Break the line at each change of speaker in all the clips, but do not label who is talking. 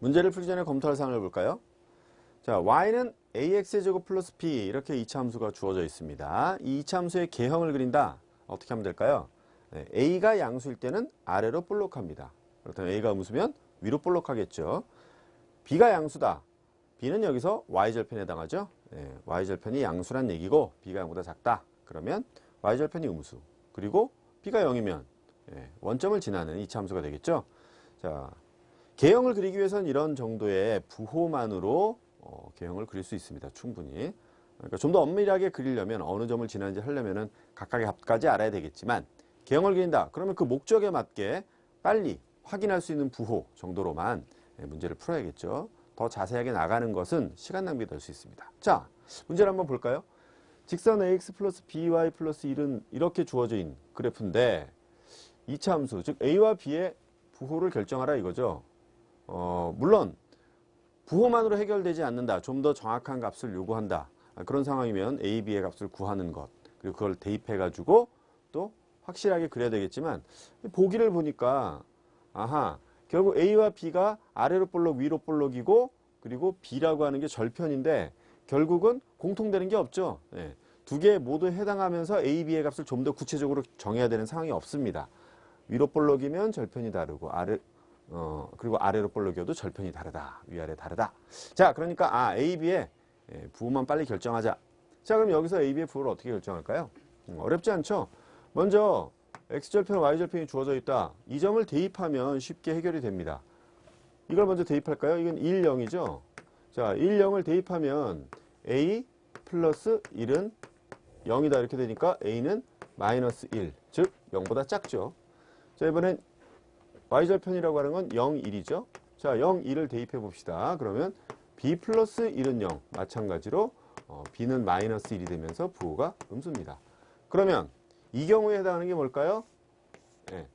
문제를 풀기 전에 검토할 사항을 볼까요? 자, y는 ax의 제곱 플러스 b 이렇게 이차함수가 주어져 있습니다. 이 이차함수의 개형을 그린다. 어떻게 하면 될까요? 네, a가 양수일 때는 아래로 볼록합니다. 그렇다면 a가 음수면 위로 볼록하겠죠. b가 양수다. b는 여기서 y절편에 해당하죠. 네, y절편이 양수란 얘기고 b가 0보다 작다. 그러면 y절편이 음수. 그리고 b가 0이면 예, 원점을 지나는 이차함수가 되겠죠. 자, 개형을 그리기 위해서는 이런 정도의 부호만으로 어, 개형을 그릴 수 있습니다. 충분히. 그러니까 좀 더 엄밀하게 그리려면 어느 점을 지나는지 하려면은 각각의 합까지 알아야 되겠지만 개형을 그린다. 그러면 그 목적에 맞게 빨리 확인할 수 있는 부호 정도로만 예, 문제를 풀어야겠죠. 더 자세하게 나가는 것은 시간 낭비될 수 있습니다. 자, 문제를 한번 볼까요? 직선 ax 플러스 by 플러스 1은 이렇게 주어져 있는 그래프인데 이차 함수, 즉 a와 b의 부호를 결정하라 이거죠. 어, 물론 부호만으로 해결되지 않는다. 좀 더 정확한 값을 요구한다. 아, 그런 상황이면 a, b의 값을 구하는 것 그리고 그걸 대입해가지고 또 확실하게 그려야 되겠지만 보기를 보니까 아하 결국 a와 b가 아래로 볼록 위로 볼록이고 그리고 b라고 하는 게 절편인데 결국은 공통되는 게 없죠. 예. 두개 모두 해당하면서 a, b의 값을 좀 더 구체적으로 정해야 되는 상황이 없습니다. 위로 볼록이면 절편이 다르고 아래 어 그리고 아래로 볼록이어도 절편이 다르다. 위아래 다르다. 자, 그러니까 아 a, b의 예, 부호만 빨리 결정하자. 자, 그럼 여기서 a, b의 부호를 어떻게 결정할까요? 음, 어렵지 않죠? 먼저 x절편, y절편이 주어져 있다. 이 점을 대입하면 쉽게 해결이 됩니다. 이걸 먼저 대입할까요? 이건 1, 0이죠? 자, 1, 0을 대입하면 a 플러스 1은 0이다 이렇게 되니까 a는 마이너스 1, 즉 0보다 작죠. 자, 이번엔 y절편이라고 하는 건 0, 1이죠. 자, 0, 1을 대입해 봅시다. 그러면 b 플러스 1은 0, 마찬가지로 어, b는 마이너스 1이 되면서 부호가 음수입니다. 그러면 이 경우에 해당하는 게 뭘까요? 예.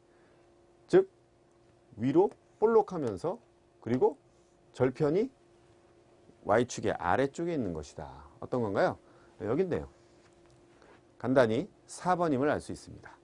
즉 위로 볼록하면서 그리고 절편이 y축의 아래쪽에 있는 것이다. 어떤 건가요? 네, 있네요. 간단히 4번임을 알 수 있습니다.